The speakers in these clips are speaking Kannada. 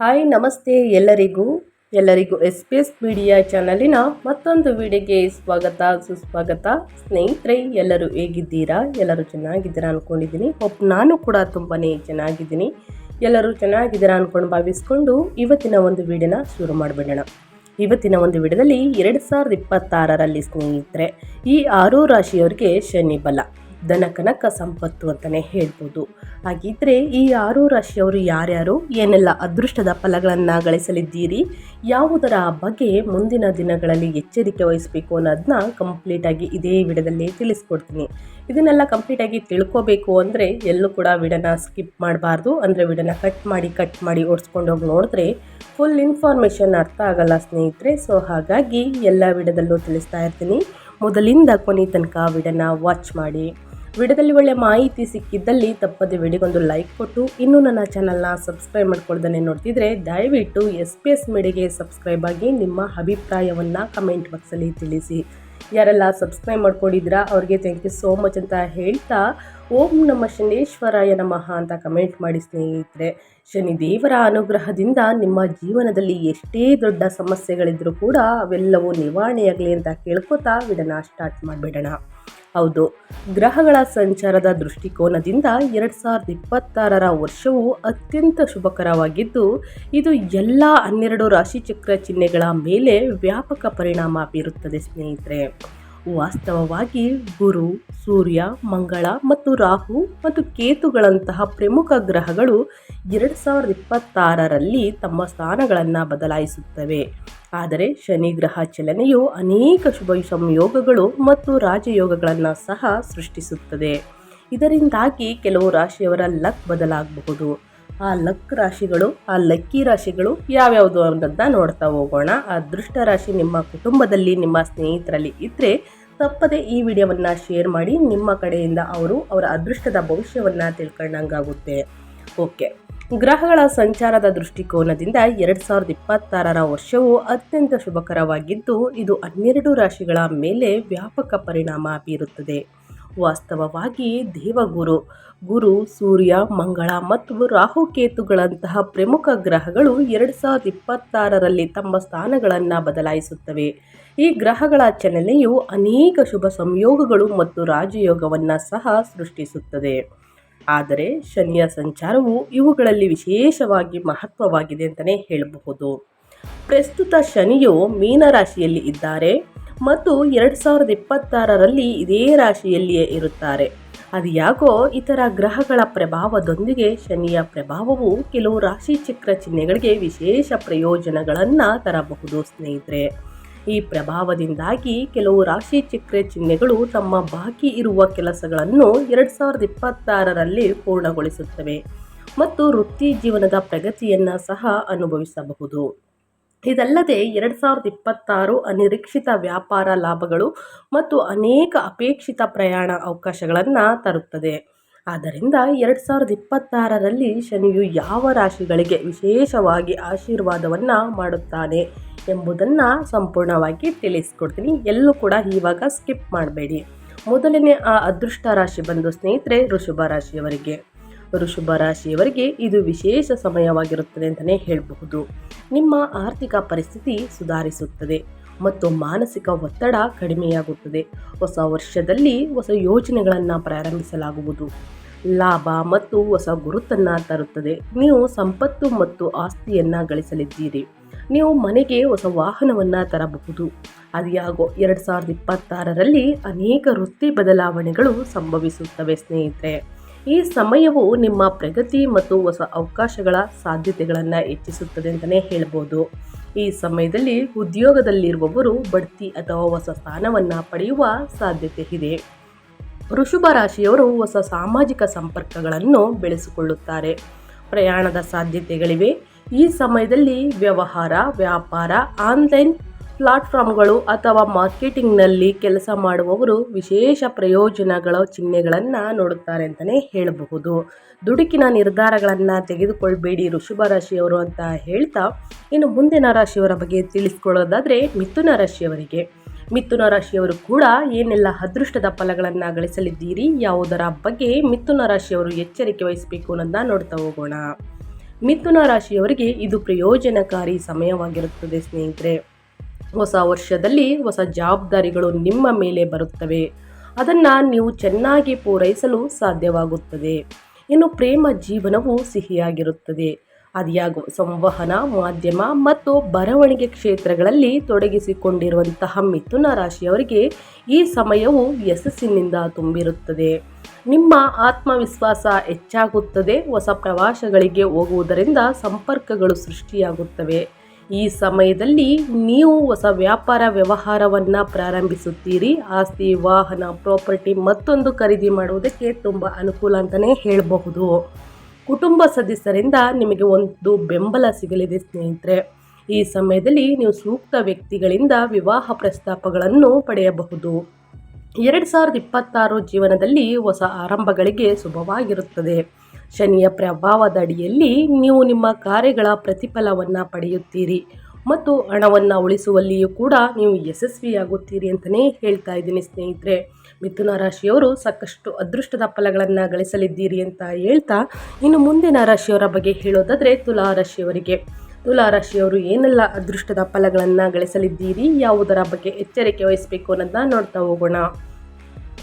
ಹಾಯ್, ನಮಸ್ತೆ ಎಲ್ಲರಿಗೂ. ಎಲ್ಲರಿಗೂ ಎಸ್ ಪಿ ಎಸ್ ಮೀಡಿಯಾ ಚಾನಲಿನ ಮತ್ತೊಂದು ವಿಡಿಯೋಗೆ ಸ್ವಾಗತ, ಸುಸ್ವಾಗತ. ಸ್ನೇಹಿತರೆ, ಎಲ್ಲರೂ ಹೇಗಿದ್ದೀರಾ? ಎಲ್ಲರೂ ಚೆನ್ನಾಗಿದ್ದೀರಾ ಅಂದ್ಕೊಂಡಿದ್ದೀನಿ ಹೋಪ್ ನಾನು ಕೂಡ ತುಂಬಾ ಚೆನ್ನಾಗಿದ್ದೀನಿ. ಎಲ್ಲರೂ ಚೆನ್ನಾಗಿದ್ದೀರಾ ಅಂದ್ಕೊಂಡು ಭಾವಿಸ್ಕೊಂಡು ಇವತ್ತಿನ ಒಂದು ವಿಡಿಯೋನ ಶುರು ಮಾಡಿಬಿಡೋಣ. ಇವತ್ತಿನ ಒಂದು ವಿಡಿಯೋದಲ್ಲಿ ಎರಡು ಸಾವಿರದ ಇಪ್ಪತ್ತಾರರಲ್ಲಿ ಸ್ನೇಹಿತರೆ, ಈ ಆರು ರಾಶಿಯವರಿಗೆ ಶನಿ ಬಲ ಧನ ಕನಕ ಸಂಪತ್ತು ಅಂತಲೇ ಹೇಳ್ಬೋದು. ಹಾಗಿದ್ರೆ ಈ ಆರು ರಾಶಿಯವರು ಯಾರ್ಯಾರು? ಏನೆಲ್ಲ ಅದೃಷ್ಟದ ಫಲಗಳನ್ನು ಗಳಿಸಲಿದ್ದೀರಿ? ಯಾವುದರ ಬಗ್ಗೆ ಮುಂದಿನ ದಿನಗಳಲ್ಲಿ ಎಚ್ಚರಿಕೆ ವಹಿಸಬೇಕು ಅನ್ನೋದನ್ನ ಕಂಪ್ಲೀಟಾಗಿ ಇದೇ ವಿಡದಲ್ಲಿ ತಿಳಿಸ್ಕೊಡ್ತೀನಿ. ಇದನ್ನೆಲ್ಲ ಕಂಪ್ಲೀಟಾಗಿ ತಿಳ್ಕೊಬೇಕು ಅಂದರೆ ಎಲ್ಲೂ ಕೂಡ ವಿಡನ ಸ್ಕಿಪ್ ಮಾಡಬಾರ್ದು. ಅಂದರೆ ವಿಡನ ಕಟ್ ಮಾಡಿ ಕಟ್ ಮಾಡಿ ಓಡಿಸ್ಕೊಂಡು ಹೋಗಿ ನೋಡಿದ್ರೆ ಫುಲ್ ಇನ್ಫಾರ್ಮೇಷನ್ ಅರ್ಥ ಆಗಲ್ಲ ಸ್ನೇಹಿತರೆ. ಸೊ ಹಾಗಾಗಿ ಎಲ್ಲ ವಿಡದಲ್ಲೂ ತಿಳಿಸ್ತಾ ಇರ್ತೀನಿ. ಮೊದಲಿಂದ ಕೊನೆ ತನಕ ವಿಡಿಯೋನ ವಾಚ್ ಮಾಡಿ. ವಿಡಿಯೋದಲ್ಲಿ ಒಳ್ಳೆ ಮಾಹಿತಿ ಸಿಕ್ಕಿದ್ದಲ್ಲಿ ತಪ್ಪದೆ ವಿಡಿಯೋಗೊಂದು ಲೈಕ್ ಕೊಟ್ಟು, ಇನ್ನೂ ನನ್ನ ಚಾನಲ್ನ ಸಬ್ಸ್ಕ್ರೈಬ್ ಮಾಡ್ಕೊಳ್ದೇ ನೋಡ್ತಿದ್ರೆ ದಯವಿಟ್ಟು ಎಸ್ ಪಿ ಎಸ್ ಮೀಡಿಯಾಗೆ ಸಬ್ಸ್ಕ್ರೈಬ್ ಆಗಿ ನಿಮ್ಮ ಅಭಿಪ್ರಾಯವನ್ನು ಕಮೆಂಟ್ ಬಾಕ್ಸಲ್ಲಿ ತಿಳಿಸಿ. ಯಾರೆಲ್ಲ ಸಬ್ಸ್ಕ್ರೈಬ್ ಮಾಡ್ಕೊಂಡಿದ್ರ ಅವ್ರಿಗೆ ಥ್ಯಾಂಕ್ ಯು ಸೋ ಮಚ್ ಅಂತ ಹೇಳ್ತಾ, ಓಂ ನಮ್ಮ ಶನೇಶ್ವರಾಯ ನಮಃ ಅಂತ ಕಮೆಂಟ್ ಮಾಡಿ ಸ್ನೇಹಿತರೆ. ಶನಿದೇವರ ಅನುಗ್ರಹದಿಂದ ನಿಮ್ಮ ಜೀವನದಲ್ಲಿ ಎಷ್ಟೇ ದೊಡ್ಡ ಸಮಸ್ಯೆಗಳಿದ್ರೂ ಕೂಡ ಅವೆಲ್ಲವೂ ನಿವಾರಣೆಯಾಗಲಿ ಅಂತ ಕೇಳ್ಕೊತಾ ವಿಡನ ಸ್ಟಾರ್ಟ್ ಮಾಡಿಬಿಡೋಣ. ಹೌದು. ಗ್ರಹಗಳ ಸಂಚಾರದ ದೃಷ್ಟಿಕೋನದಿಂದ ಎರಡು ಸಾವಿರದ ಇಪ್ಪತ್ತಾರರ ವರ್ಷವು ಅತ್ಯಂತ ಶುಭಕರವಾಗಿದ್ದು, ಇದು ಎಲ್ಲ ಹನ್ನೆರಡು ರಾಶಿಚಕ್ರ ಚಿಹ್ನೆಗಳ ಮೇಲೆ ವ್ಯಾಪಕ ಪರಿಣಾಮ ಬೀರುತ್ತದೆ ಸ್ನೇಹಿತರೆ. ವಾಸ್ತವವಾಗಿ ಗುರು, ಸೂರ್ಯ, ಮಂಗಳ ಮತ್ತು ರಾಹು ಮತ್ತು ಕೇತುಗಳಂತಹ ಪ್ರಮುಖ ಗ್ರಹಗಳು ಎರಡು ಸಾವಿರದ ಇಪ್ಪತ್ತಾರರಲ್ಲಿ ತಮ್ಮ ಸ್ಥಾನಗಳನ್ನು ಬದಲಾಯಿಸುತ್ತವೆ. ಆದರೆ ಶನಿ ಗ್ರಹ ಚಲನೆಯು ಅನೇಕ ಶುಭ ಸಂಯೋಗಗಳು ಮತ್ತು ರಾಜಯೋಗಗಳನ್ನು ಸಹ ಸೃಷ್ಟಿಸುತ್ತದೆ. ಇದರಿಂದಾಗಿ ಕೆಲವು ರಾಶಿಯವರ ಲಕ್ ಬದಲಾಗಬಹುದು. ಆ ಲಕ್ ರಾಶಿಗಳು, ಆ ಲಕ್ಕಿ ರಾಶಿಗಳು ಯಾವ್ಯಾವುದು ಅನ್ನೋದನ್ನ ನೋಡ್ತಾ ಹೋಗೋಣ. ಅದೃಷ್ಟ ರಾಶಿ ನಿಮ್ಮ ಕುಟುಂಬದಲ್ಲಿ, ನಿಮ್ಮ ಸ್ನೇಹಿತರಲ್ಲಿ ಇದ್ದರೆ ತಪ್ಪದೆ ಈ ವಿಡಿಯೋವನ್ನು ಶೇರ್ ಮಾಡಿ. ನಿಮ್ಮ ಕಡೆಯಿಂದ ಅವರು ಅವರ ಅದೃಷ್ಟದ ಭವಿಷ್ಯವನ್ನು ತಿಳ್ಕೊಂಡಂಗಾಗುತ್ತೆ. ಓಕೆ. ಗ್ರಹಗಳ ಸಂಚಾರದ ದೃಷ್ಟಿಕೋನದಿಂದ ಎರಡು ಸಾವಿರದ ಇಪ್ಪತ್ತಾರರ ವರ್ಷವು ಅತ್ಯಂತ ಶುಭಕರವಾಗಿದ್ದು, ಇದು ಹನ್ನೆರಡು ರಾಶಿಗಳ ಮೇಲೆ ವ್ಯಾಪಕ ಪರಿಣಾಮ ಬೀರುತ್ತದೆ. ವಾಸ್ತವವಾಗಿ ದೇವಗುರು. ಗುರು, ಸೂರ್ಯ, ಮಂಗಳ ಮತ್ತು ರಾಹುಕೇತುಗಳಂತಹ ಪ್ರಮುಖ ಗ್ರಹಗಳು ಎರಡು ಸಾವಿರದ ಇಪ್ಪತ್ತಾರರಲ್ಲಿ ತಮ್ಮ ಸ್ಥಾನಗಳನ್ನು ಬದಲಾಯಿಸುತ್ತವೆ. ಈ ಗ್ರಹಗಳ ಚಲನೆಯು ಅನೇಕ ಶುಭ ಸಂಯೋಗಗಳು ಮತ್ತು ರಾಜಯೋಗವನ್ನು ಸಹ ಸೃಷ್ಟಿಸುತ್ತದೆ. ಆದರೆ ಶನಿಯ ಸಂಚಾರವು ಇವುಗಳಲ್ಲಿ ವಿಶೇಷವಾಗಿ ಮಹತ್ವವಾಗಿದೆ ಅಂತಲೇ ಹೇಳಬಹುದು. ಪ್ರಸ್ತುತ ಶನಿಯು ಮೀನರಾಶಿಯಲ್ಲಿ ಇದ್ದಾರೆ. ಮತ್ತು ಎರಡು ಸಾವಿರದ ಇಪ್ಪತ್ತಾರರಲ್ಲಿ ಇದೇ ರಾಶಿಯಲ್ಲಿಯೇ ಇರುತ್ತಾರೆ. ಅದು ಯಾಕೋ ಇತರ ಗ್ರಹಗಳ ಪ್ರಭಾವದೊಂದಿಗೆ ಶನಿಯ ಪ್ರಭಾವವು ಕೆಲವು ರಾಶಿ ಚಕ್ರ ಚಿಹ್ನೆಗಳಿಗೆ ವಿಶೇಷ ಪ್ರಯೋಜನಗಳನ್ನು ತರಬಹುದು, ಸ್ನೇಹಿತರೆ. ಈ ಪ್ರಭಾವದಿಂದಾಗಿ ಕೆಲವು ರಾಶಿ ಚಕ್ರ ಚಿಹ್ನೆಗಳು ತಮ್ಮ ಬಾಕಿ ಇರುವ ಕೆಲಸಗಳನ್ನು ಎರಡು ಸಾವಿರದ ಇಪ್ಪತ್ತಾರರಲ್ಲಿ ಪೂರ್ಣಗೊಳಿಸುತ್ತವೆ ಮತ್ತು ವೃತ್ತಿ ಜೀವನದ ಪ್ರಗತಿಯನ್ನು ಸಹ ಅನುಭವಿಸಬಹುದು. ಇದಲ್ಲದೆ ಎರಡು ಸಾವಿರದ ಇಪ್ಪತ್ತಾರು ಅನಿರೀಕ್ಷಿತ ವ್ಯಾಪಾರ ಲಾಭಗಳು ಮತ್ತು ಅನೇಕ ಅಪೇಕ್ಷಿತ ಪ್ರಯಾಣ ಅವಕಾಶಗಳನ್ನು ತರುತ್ತದೆ. ಆದ್ದರಿಂದ ಎರಡು ಸಾವಿರದ ಇಪ್ಪತ್ತಾರರಲ್ಲಿ ಶನಿಯು ಯಾವ ರಾಶಿಗಳಿಗೆ ವಿಶೇಷವಾಗಿ ಆಶೀರ್ವಾದವನ್ನು ಮಾಡುತ್ತಾನೆ ಎಂಬುದನ್ನು ಸಂಪೂರ್ಣವಾಗಿ ತಿಳಿಸ್ಕೊಡ್ತೀನಿ. ಎಲ್ಲೂ ಕೂಡ ಇವಾಗ ಸ್ಕಿಪ್ ಮಾಡಬೇಡಿ. ಮೊದಲನೇ ಆ ಅದೃಷ್ಟ ರಾಶಿ ಬಂದು ಸ್ನೇಹಿತರೆ ಋಷಭ ರಾಶಿಯವರಿಗೆ. ಋಷಭ ರಾಶಿಯವರಿಗೆ ಇದು ವಿಶೇಷ ಸಮಯವಾಗಿರುತ್ತದೆ ಅಂತಲೇ ಹೇಳಬಹುದು. ನಿಮ್ಮ ಆರ್ಥಿಕ ಪರಿಸ್ಥಿತಿ ಸುಧಾರಿಸುತ್ತದೆ ಮತ್ತು ಮಾನಸಿಕ ಒತ್ತಡ ಕಡಿಮೆಯಾಗುತ್ತದೆ. ಹೊಸ ವರ್ಷದಲ್ಲಿ ಹೊಸ ಯೋಜನೆಗಳನ್ನು ಪ್ರಾರಂಭಿಸಲಾಗುವುದು. ಲಾಭ ಮತ್ತು ಹೊಸ ಗುರುತನ್ನು ತರುತ್ತದೆ. ನೀವು ಸಂಪತ್ತು ಮತ್ತು ಆಸ್ತಿಯನ್ನು ಗಳಿಸಲಿದ್ದೀರಿ. ನೀವು ಮನೆಗೆ ಹೊಸ ವಾಹನವನ್ನು ತರಬಹುದು. ಅದಿಯಾಗೋ ಎರಡು ಸಾವಿರದ ಇಪ್ಪತ್ತಾರರಲ್ಲಿ ಅನೇಕ ವೃತ್ತಿ ಬದಲಾವಣೆಗಳು ಸಂಭವಿಸುತ್ತವೆ ಸ್ನೇಹಿತರೆ. ಈ ಸಮಯವು ನಿಮ್ಮ ಪ್ರಗತಿ ಮತ್ತು ಹೊಸ ಅವಕಾಶಗಳ ಸಾಧ್ಯತೆಗಳನ್ನು ಹೆಚ್ಚಿಸುತ್ತದೆ ಅಂತಲೇ ಹೇಳ್ಬೋದು. ಈ ಸಮಯದಲ್ಲಿ ಉದ್ಯೋಗದಲ್ಲಿರುವವರು ಬಡ್ತಿ ಅಥವಾ ಹೊಸ ಸ್ಥಾನವನ್ನು ಪಡೆಯುವ ಸಾಧ್ಯತೆ ಇದೆ. ಋಷಭ ರಾಶಿಯವರು ಹೊಸ ಸಾಮಾಜಿಕ ಸಂಪರ್ಕಗಳನ್ನು ಬೆಳೆಸಿಕೊಳ್ಳುತ್ತಾರೆ. ಪ್ರಯಾಣದ ಸಾಧ್ಯತೆಗಳಿವೆ. ಈ ಸಮಯದಲ್ಲಿ ವ್ಯವಹಾರ, ವ್ಯಾಪಾರ, ಆನ್ಲೈನ್ ಪ್ಲಾಟ್ಫಾರ್ಮ್ಗಳು ಅಥವಾ ಮಾರ್ಕೆಟಿಂಗ್ನಲ್ಲಿ ಕೆಲಸ ಮಾಡುವವರು ವಿಶೇಷ ಪ್ರಯೋಜನಗಳ ಚಿಹ್ನೆಗಳನ್ನು ನೋಡುತ್ತಾರೆ ಅಂತಲೇ ಹೇಳಬಹುದು. ದುಡುಕಿನ ನಿರ್ಧಾರಗಳನ್ನು ತೆಗೆದುಕೊಳ್ಬೇಡಿ ಋಷಭ ರಾಶಿಯವರು ಅಂತ ಹೇಳ್ತಾ, ಇನ್ನು ಮುಂದಿನ ರಾಶಿಯವರ ಬಗ್ಗೆ ತಿಳಿಸ್ಕೊಳ್ಳೋದಾದರೆ ಮಿಥುನ ರಾಶಿಯವರಿಗೆ. ಮಿಥುನ ರಾಶಿಯವರು ಕೂಡ ಏನೆಲ್ಲ ಅದೃಷ್ಟದ ಫಲಗಳನ್ನು ಗಳಿಸಲಿದ್ದೀರಿ, ಯಾವುದರ ಬಗ್ಗೆ ಮಿಥುನ ರಾಶಿಯವರು ಎಚ್ಚರಿಕೆ ವಹಿಸಬೇಕು ಅನ್ನೋದನ್ನ ನೋಡ್ತಾ ಹೋಗೋಣ. ಮಿಥುನ ರಾಶಿಯವರಿಗೆ ಇದು ಪ್ರಯೋಜನಕಾರಿ ಸಮಯವಾಗಿರುತ್ತದೆ ಸ್ನೇಹಿತರೆ. ಹೊಸ ವರ್ಷದಲ್ಲಿ ಹೊಸ ಜವಾಬ್ದಾರಿಗಳು ನಿಮ್ಮ ಮೇಲೆ ಬರುತ್ತವೆ. ಅದನ್ನು ನೀವು ಚೆನ್ನಾಗಿ ಪೂರೈಸಲು ಸಾಧ್ಯವಾಗುತ್ತದೆ. ಇನ್ನು ಪ್ರೇಮ ಜೀವನವು ಸಿಹಿಯಾಗಿರುತ್ತದೆ. ಅದಿಯಾಗುವ ಸಂವಹನ, ಮಾಧ್ಯಮ ಮತ್ತು ಬರವಣಿಗೆ ಕ್ಷೇತ್ರಗಳಲ್ಲಿ ತೊಡಗಿಸಿಕೊಂಡಿರುವಂತಹ ಮಿಥುನ ರಾಶಿಯವರಿಗೆ ಈ ಸಮಯವು ಯಶಸ್ಸಿನಿಂದ ತುಂಬಿರುತ್ತದೆ. ನಿಮ್ಮ ಆತ್ಮವಿಶ್ವಾಸ ಹೆಚ್ಚಾಗುತ್ತದೆ. ಹೊಸ ಪ್ರವಾಸಗಳಿಗೆ ಹೋಗುವುದರಿಂದ ಸಂಪರ್ಕಗಳು ಸೃಷ್ಟಿಯಾಗುತ್ತವೆ. ಈ ಸಮಯದಲ್ಲಿ ನೀವು ಹೊಸ ವ್ಯಾಪಾರ ವ್ಯವಹಾರವನ್ನು ಪ್ರಾರಂಭಿಸುತ್ತೀರಿ. ಆಸ್ತಿ, ವಾಹನ, ಪ್ರಾಪರ್ಟಿ ಮತ್ತೊಂದು ಖರೀದಿ ಮಾಡುವುದಕ್ಕೆ ತುಂಬ ಅನುಕೂಲ ಅಂತಲೇ ಹೇಳಬಹುದು. ಕುಟುಂಬ ಸದಸ್ಯರಿಂದ ನಿಮಗೆ ಒಂದು ಬೆಂಬಲ ಸಿಗಲಿದೆ ಸ್ನೇಹಿತರೆ. ಈ ಸಮಯದಲ್ಲಿ ನೀವು ಸೂಕ್ತ ವ್ಯಕ್ತಿಗಳಿಂದ ವಿವಾಹ ಪ್ರಸ್ತಾಪಗಳನ್ನು ಪಡೆಯಬಹುದು. ಎರಡು ಸಾವಿರದ ಇಪ್ಪತ್ತಾರು ಜೀವನದಲ್ಲಿ ಹೊಸ ಆರಂಭಗಳಿಗೆ ಶುಭವಾಗಿರುತ್ತದೆ. ಶನಿಯ ಪ್ರಭಾವದ ಅಡಿಯಲ್ಲಿ ನೀವು ನಿಮ್ಮ ಕಾರ್ಯಗಳ ಪ್ರತಿಫಲವನ್ನು ಪಡೆಯುತ್ತೀರಿ ಮತ್ತು ಹಣವನ್ನು ಉಳಿಸುವಲ್ಲಿಯೂ ಕೂಡ ನೀವು ಯಶಸ್ವಿಯಾಗುತ್ತೀರಿ ಅಂತಲೇ ಹೇಳ್ತಾ ಇದ್ದೀನಿ ಸ್ನೇಹಿತರೆ. ಮಿಥುನ ರಾಶಿಯವರು ಸಾಕಷ್ಟು ಅದೃಷ್ಟದ ಫಲಗಳನ್ನು ಗಳಿಸಲಿದ್ದೀರಿ ಅಂತ ಹೇಳ್ತಾ ಇನ್ನು ಮುಂದಿನ ರಾಶಿಯವರ ಬಗ್ಗೆ ಹೇಳೋದಾದರೆ ತುಲಾ ರಾಶಿಯವರಿಗೆ. ತುಲಾ ರಾಶಿಯವರು ಏನೆಲ್ಲ ಅದೃಷ್ಟದ ಫಲಗಳನ್ನು ಗಳಿಸಲಿದ್ದೀರಿ, ಯಾವುದರ ಬಗ್ಗೆ ಎಚ್ಚರಿಕೆ ವಹಿಸಬೇಕು ಅನ್ನೋದನ್ನ ನೋಡ್ತಾ ಹೋಗೋಣ.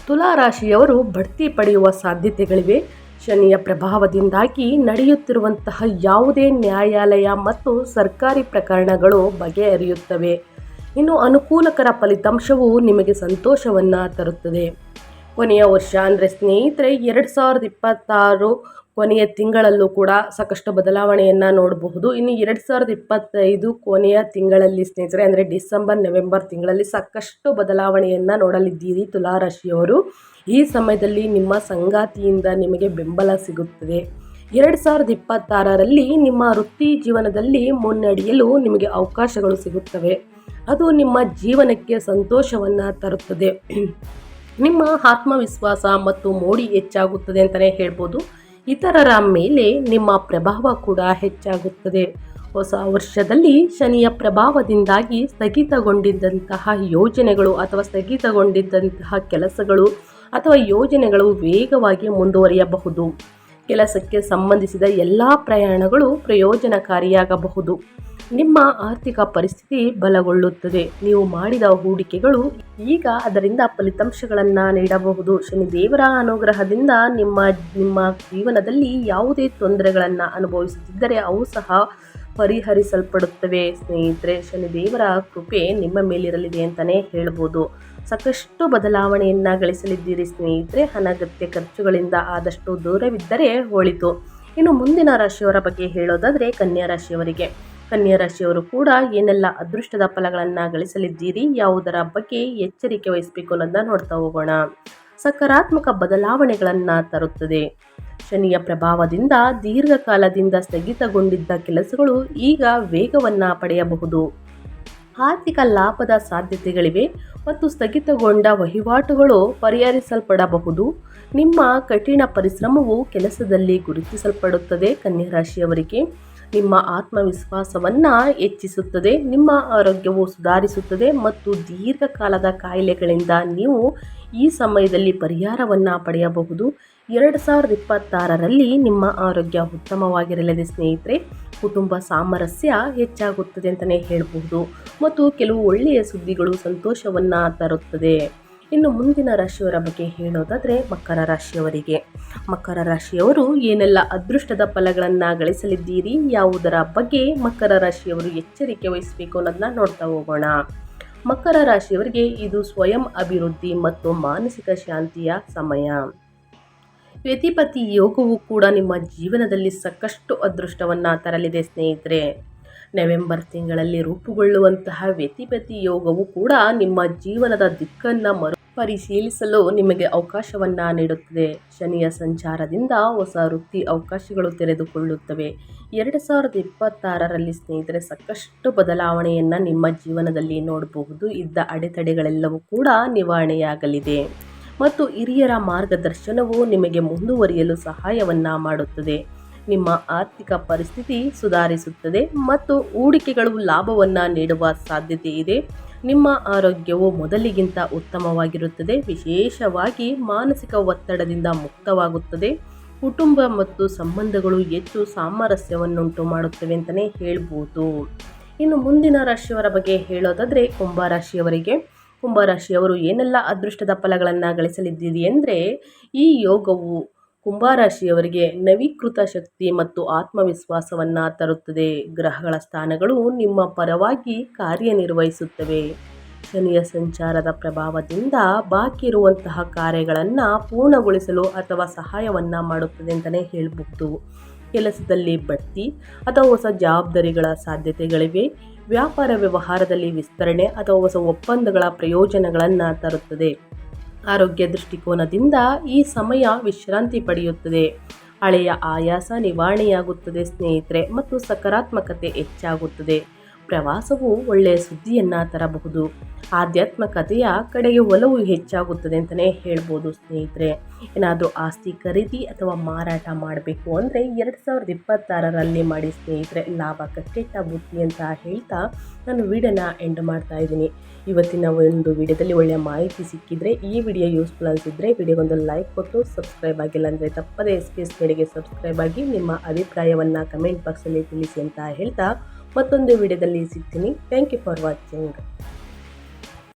ತುಲಾ ರಾಶಿಯವರು ಬಡ್ತಿ ಪಡೆಯುವ ಸಾಧ್ಯತೆಗಳಿವೆ ಶನಿಯ ಪ್ರಭಾವದಿಂದಾಗಿ ನಡೆಯುತ್ತಿರುವಂತಹ ಯಾವುದೇ ನ್ಯಾಯಾಲಯ ಮತ್ತು ಸರ್ಕಾರಿ ಪ್ರಕರಣಗಳು ಬಗೆಹರಿಯುತ್ತವೆ. ಇನ್ನು ಅನುಕೂಲಕರ ಫಲಿತಾಂಶವು ನಿಮಗೆ ಸಂತೋಷವನ್ನು ತರುತ್ತದೆ. ಕೊನೆಯ ವರ್ಷ ಅಂದರೆ ಸ್ನೇಹಿತರೆ, ಎರಡು ಸಾವಿರದ ಇಪ್ಪತ್ತಾರು ಕೊನೆಯ ತಿಂಗಳಲ್ಲೂ ಕೂಡ ಸಾಕಷ್ಟು ಬದಲಾವಣೆಯನ್ನು ನೋಡಬಹುದು. ಇನ್ನು ಎರಡು ಸಾವಿರದ ಇಪ್ಪತ್ತೈದು ಕೊನೆಯ ತಿಂಗಳಲ್ಲಿ ಸ್ನೇಹಿತರೆ, ಅಂದರೆ ಡಿಸೆಂಬರ್, ನವೆಂಬರ್ ತಿಂಗಳಲ್ಲಿ ಸಾಕಷ್ಟು ಬದಲಾವಣೆಯನ್ನು ನೋಡಲಿದ್ದೀರಿ ತುಲಾರಾಶಿಯವರು. ಈ ಸಮಯದಲ್ಲಿ ನಿಮ್ಮ ಸಂಗಾತಿಯಿಂದ ನಿಮಗೆ ಬೆಂಬಲ ಸಿಗುತ್ತದೆ. ಎರಡು ಸಾವಿರದ ಇಪ್ಪತ್ತಾರರಲ್ಲಿ ನಿಮ್ಮ ವೃತ್ತಿ ಜೀವನದಲ್ಲಿ ಮುನ್ನಡೆಯಲು ನಿಮಗೆ ಅವಕಾಶಗಳು ಸಿಗುತ್ತವೆ. ಅದು ನಿಮ್ಮ ಜೀವನಕ್ಕೆ ಸಂತೋಷವನ್ನು ತರುತ್ತದೆ. ನಿಮ್ಮ ಆತ್ಮವಿಶ್ವಾಸ ಮತ್ತು ಮೋಡಿ ಹೆಚ್ಚಾಗುತ್ತದೆ ಅಂತಲೇ ಹೇಳ್ಬೋದು. ಇತರರ ಮೇಲೆ ನಿಮ್ಮ ಪ್ರಭಾವ ಕೂಡ ಹೆಚ್ಚಾಗುತ್ತದೆ. ಹೊಸ ವರ್ಷದಲ್ಲಿ ಶನಿಯ ಪ್ರಭಾವದಿಂದಾಗಿ ಸ್ಥಗಿತಗೊಂಡಿದ್ದಂತಹ ಯೋಜನೆಗಳು ಅಥವಾ ಸ್ಥಗಿತಗೊಂಡಿದ್ದಂತಹ ಕೆಲಸಗಳು ಅಥವಾ ಯೋಜನೆಗಳು ವೇಗವಾಗಿ ಮುಂದುವರಿಯಬಹುದು. ಕೆಲಸಕ್ಕೆ ಸಂಬಂಧಿಸಿದ ಎಲ್ಲ ಪ್ರಯಾಣಗಳು ಪ್ರಯೋಜನಕಾರಿಯಾಗಬಹುದು. ನಿಮ್ಮ ಆರ್ಥಿಕ ಪರಿಸ್ಥಿತಿ ಬಲಗೊಳ್ಳುತ್ತದೆ. ನೀವು ಮಾಡಿದ ಹೂಡಿಕೆಗಳು ಈಗ ಅದರಿಂದ ಫಲಿತಾಂಶಗಳನ್ನು ನೀಡಬಹುದು. ಶನಿ ದೇವರ ಅನುಗ್ರಹದಿಂದ ನಿಮ್ಮ ನಿಮ್ಮ ಜೀವನದಲ್ಲಿ ಯಾವುದೇ ತೊಂದರೆಗಳನ್ನು ಅನುಭವಿಸುತ್ತಿದ್ದರೆ ಅವು ಸಹ ಪರಿಹರಿಸಲ್ಪಡುತ್ತವೆ. ಸ್ನೇಹಿತರೆ ಶನಿ ದೇವರ ಕೃಪೆ ನಿಮ್ಮ ಮೇಲಿರಲಿದೆ ಅಂತಲೇ ಹೇಳ್ಬೋದು. ಸಾಕಷ್ಟು ಬದಲಾವಣೆಯನ್ನು ಗಳಿಸಲಿದ್ದೀರಿ ಸ್ನೇಹಿತರೆ. ಅನಗತ್ಯ ಖರ್ಚುಗಳಿಂದ ಆದಷ್ಟು ದೂರವಿದ್ದರೆ ಹೋಳಿತು. ಇನ್ನು ಮುಂದಿನ ರಾಶಿಯವರ ಬಗ್ಗೆ ಹೇಳೋದಾದರೆ ಕನ್ಯಾ ರಾಶಿಯವರಿಗೆ. ಕನ್ಯಾ ರಾಶಿಯವರು ಕೂಡ ಏನೆಲ್ಲ ಅದೃಷ್ಟದ ಫಲಗಳನ್ನು ಗಳಿಸಲಿದ್ದೀರಿ, ಯಾವುದರ ಬಗ್ಗೆ ಎಚ್ಚರಿಕೆ ವಹಿಸಬೇಕು ಅನ್ನೋದನ್ನ ನೋಡ್ತಾ ಹೋಗೋಣ. ಸಕಾರಾತ್ಮಕ ಬದಲಾವಣೆಗಳನ್ನು ತರುತ್ತದೆ. ಶನಿಯ ಪ್ರಭಾವದಿಂದ ದೀರ್ಘಕಾಲದಿಂದ ಸ್ಥಗಿತಗೊಂಡಿದ್ದ ಕೆಲಸಗಳು ಈಗ ವೇಗವನ್ನು ಪಡೆಯಬಹುದು. ಆರ್ಥಿಕ ಲಾಭದ ಸಾಧ್ಯತೆಗಳಿವೆ ಮತ್ತು ಸ್ಥಗಿತಗೊಂಡ ವಹಿವಾಟುಗಳು ಪರಿಹರಿಸಲ್ಪಡಬಹುದು. ನಿಮ್ಮ ಕಠಿಣ ಪರಿಶ್ರಮವು ಕೆಲಸದಲ್ಲಿ ಗುರುತಿಸಲ್ಪಡುತ್ತದೆ ಕನ್ಯಾ ರಾಶಿಯವರಿಗೆ ನಿಮ್ಮ ಆತ್ಮವಿಶ್ವಾಸವನ್ನು ಹೆಚ್ಚಿಸುತ್ತದೆ, ನಿಮ್ಮ ಆರೋಗ್ಯವು ಸುಧಾರಿಸುತ್ತದೆ ಮತ್ತು ದೀರ್ಘಕಾಲದ ಕಾಯಿಲೆಗಳಿಂದ ನೀವು ಈ ಸಮಯದಲ್ಲಿ ಪರಿಹಾರವನ್ನು ಪಡೆಯಬಹುದು. ಎರಡು ಸಾವಿರದ ಇಪ್ಪತ್ತಾರರಲ್ಲಿ ನಿಮ್ಮ ಆರೋಗ್ಯ ಉತ್ತಮವಾಗಿರಲಿದೆ ಸ್ನೇಹಿತರೆ. ಕುಟುಂಬ ಸಾಮರಸ್ಯ ಹೆಚ್ಚಾಗುತ್ತದೆ ಅಂತಲೇ ಹೇಳಬಹುದು ಮತ್ತು ಕೆಲವು ಒಳ್ಳೆಯ ಸುದ್ದಿಗಳು ಸಂತೋಷವನ್ನು ತರುತ್ತದೆ. ಇನ್ನು ಮುಂದಿನ ರಾಶಿಯವರ ಬಗ್ಗೆ ಹೇಳೋದಾದರೆ ಮಕರ ರಾಶಿಯವರಿಗೆ. ಮಕರ ರಾಶಿಯವರು ಏನೆಲ್ಲ ಅದೃಷ್ಟದ ಫಲಗಳನ್ನು ಗಳಿಸಲಿದ್ದೀರಿ, ಯಾವುದರ ಬಗ್ಗೆ ಮಕರ ರಾಶಿಯವರು ಎಚ್ಚರಿಕೆ ವಹಿಸಬೇಕು ಅನ್ನೋದನ್ನ ನೋಡ್ತಾ ಹೋಗೋಣ. ಮಕರ ರಾಶಿಯವರಿಗೆ ಇದು ಸ್ವಯಂ ಅಭಿವೃದ್ಧಿ ಮತ್ತು ಮಾನಸಿಕ ಶಾಂತಿಯ ಸಮಯ. ವ್ಯತಿಪತಿ ಯೋಗವು ಕೂಡ ನಿಮ್ಮ ಜೀವನದಲ್ಲಿ ಸಾಕಷ್ಟು ಅದೃಷ್ಟವನ್ನು ತರಲಿದೆ ಸ್ನೇಹಿತರೆ. ನವೆಂಬರ್ ತಿಂಗಳಲ್ಲಿ ರೂಪುಗೊಳ್ಳುವಂತಹ ವ್ಯತಿಪತಿ ಯೋಗವು ಕೂಡ ನಿಮ್ಮ ಜೀವನದ ದಿಕ್ಕನ್ನು ಮರು ಪರಿಶೀಲಿಸಲು ನಿಮಗೆ ಅವಕಾಶವನ್ನು ನೀಡುತ್ತದೆ. ಶನಿಯ ಸಂಚಾರದಿಂದ ಹೊಸ ವೃತ್ತಿ ಅವಕಾಶಗಳು ತೆರೆದುಕೊಳ್ಳುತ್ತವೆ. ಎರಡು ಸಾವಿರದ ಇಪ್ಪತ್ತಾರರಲ್ಲಿ ಸ್ನೇಹಿತರೆ, ಸಾಕಷ್ಟು ಬದಲಾವಣೆಯನ್ನು ನಿಮ್ಮ ಜೀವನದಲ್ಲಿ ನೋಡಬಹುದು. ಇದ್ದ ಅಡೆತಡೆಗಳೆಲ್ಲವೂ ಕೂಡ ನಿವಾರಣೆಯಾಗಲಿದೆ. ಮತ್ತು ಹಿರಿಯರ ಮಾರ್ಗದರ್ಶನವು ನಿಮಗೆ ಮುಂದುವರಿಯಲು ಸಹಾಯವನ್ನು ಮಾಡುತ್ತದೆ. ನಿಮ್ಮ ಆರ್ಥಿಕ ಪರಿಸ್ಥಿತಿ ಸುಧಾರಿಸುತ್ತದೆ ಮತ್ತು ಹೂಡಿಕೆಗಳು ಲಾಭವನ್ನು ನೀಡುವ ಸಾಧ್ಯತೆ ಇದೆ ನಿಮ್ಮ ಆರೋಗ್ಯವು ಮೊದಲಿಗಿಂತ ಉತ್ತಮವಾಗಿರುತ್ತದೆ, ವಿಶೇಷವಾಗಿ ಮಾನಸಿಕ ಒತ್ತಡದಿಂದ ಮುಕ್ತವಾಗುತ್ತದೆ. ಕುಟುಂಬ ಮತ್ತು ಸಂಬಂಧಗಳು ಹೆಚ್ಚು ಸಾಮರಸ್ಯವನ್ನುಂಟು ಮಾಡುತ್ತವೆ ಅಂತಲೇ ಹೇಳ್ಬೋದು. ಇನ್ನು ಮುಂದಿನ ರಾಶಿಯವರ ಬಗ್ಗೆ ಹೇಳೋದಾದರೆ ಕುಂಭರಾಶಿಯವರಿಗೆ ಕುಂಭರಾಶಿಯವರು ಏನೆಲ್ಲ ಅದೃಷ್ಟದ ಫಲಗಳನ್ನು ಗಳಿಸಲಿದ್ದೀರಿ ಅಂದರೆ ಈ ಯೋಗವು ಕುಂಭರಾಶಿಯವರಿಗೆ ನವೀಕೃತ ಶಕ್ತಿ ಮತ್ತು ಆತ್ಮವಿಶ್ವಾಸವನ್ನು ತರುತ್ತದೆ. ಗ್ರಹಗಳ ಸ್ಥಾನಗಳು ನಿಮ್ಮ ಪರವಾಗಿ ಕಾರ್ಯನಿರ್ವಹಿಸುತ್ತವೆ. ಶನಿಯ ಸಂಚಾರದ ಪ್ರಭಾವದಿಂದ ಬಾಕಿ ಇರುವಂತಹ ಕಾರ್ಯಗಳನ್ನು ಪೂರ್ಣಗೊಳಿಸಲು ಅಥವಾ ಸಹಾಯವನ್ನು ಮಾಡುತ್ತದೆ ಅಂತಲೇ ಹೇಳಬಹುದು. ಕೆಲಸದಲ್ಲಿ ಬಡ್ತಿ ಅಥವಾ ಹೊಸ ಜವಾಬ್ದಾರಿಗಳ ಸಾಧ್ಯತೆಗಳಿವೆ. ವ್ಯಾಪಾರ ವ್ಯವಹಾರದಲ್ಲಿ ವಿಸ್ತರಣೆ ಅಥವಾ ಹೊಸ ಒಪ್ಪಂದಗಳ ಪ್ರಯೋಜನಗಳನ್ನು ತರುತ್ತದೆ. ಆರೋಗ್ಯ ದೃಷ್ಟಿಕೋನದಿಂದ ಈ ಸಮಯ ವಿಶ್ರಾಂತಿ ಪಡೆಯುತ್ತದೆ. ಹಳೆಯ ಆಯಾಸ ನಿವಾರಣೆಯಾಗುತ್ತದೆ ಸ್ನೇಹಿತರೆ ಮತ್ತು ಸಕಾರಾತ್ಮಕತೆ ಹೆಚ್ಚಾಗುತ್ತದೆ. ಪ್ರವಾಸವು ಒಳ್ಳೆಯ ಸುದ್ದಿಯನ್ನು ತರಬಹುದು ಆಧ್ಯಾತ್ಮಕತೆಯ ಕಡೆಗೆ ಒಲವು ಹೆಚ್ಚಾಗುತ್ತದೆ ಅಂತಲೇ ಹೇಳ್ಬೋದು ಸ್ನೇಹಿತರೆ. ಏನಾದರೂ ಆಸ್ತಿ ಖರೀದಿ ಅಥವಾ ಮಾರಾಟ ಮಾಡಬೇಕು ಅಂದರೆ ಎರಡು ಸಾವಿರದ ಇಪ್ಪತ್ತಾರರಲ್ಲಿ ಮಾಡಿ ಸ್ನೇಹಿತರೆ, ಲಾಭ ಕಟ್ಟಿಟ್ಟ ಬುದ್ಧಿ ಅಂತ ಹೇಳ್ತಾ ನಾನು ವಿಡಿಯೋನ ಎಂಡ್ ಮಾಡ್ತಾ ಇದ್ದೀನಿ. ಇವತ್ತಿನ ಒಂದು ವಿಡಿಯೋದಲ್ಲಿ ಒಳ್ಳೆಯ ಮಾಹಿತಿ ಸಿಕ್ಕಿದರೆ, ಈ ವಿಡಿಯೋ ಯೂಸ್ಫುಲ್ ಅನಿಸಿದರೆ ವಿಡಿಯೋಗೊಂದು ಲೈಕ್ ಕೊಟ್ಟು ಸಬ್ಸ್ಕ್ರೈಬ್ ಆಗಿಲ್ಲ ಅಂದರೆ ತಪ್ಪದೇ ಎಸ್ ಪಿ ಎಸ್ ಕಡೆಗೆ ಸಬ್ಸ್ಕ್ರೈಬ್ ಆಗಿ ನಿಮ್ಮ ಅಭಿಪ್ರಾಯವನ್ನು ಕಮೆಂಟ್ ಬಾಕ್ಸಲ್ಲಿ ತಿಳಿಸಿ ಅಂತ ಹೇಳ್ತಾ ಮತ್ತೊಂದು ವಿಡಿಯೋದಲ್ಲಿ ಸಿಗ್ತೀನಿ. Thank you for watching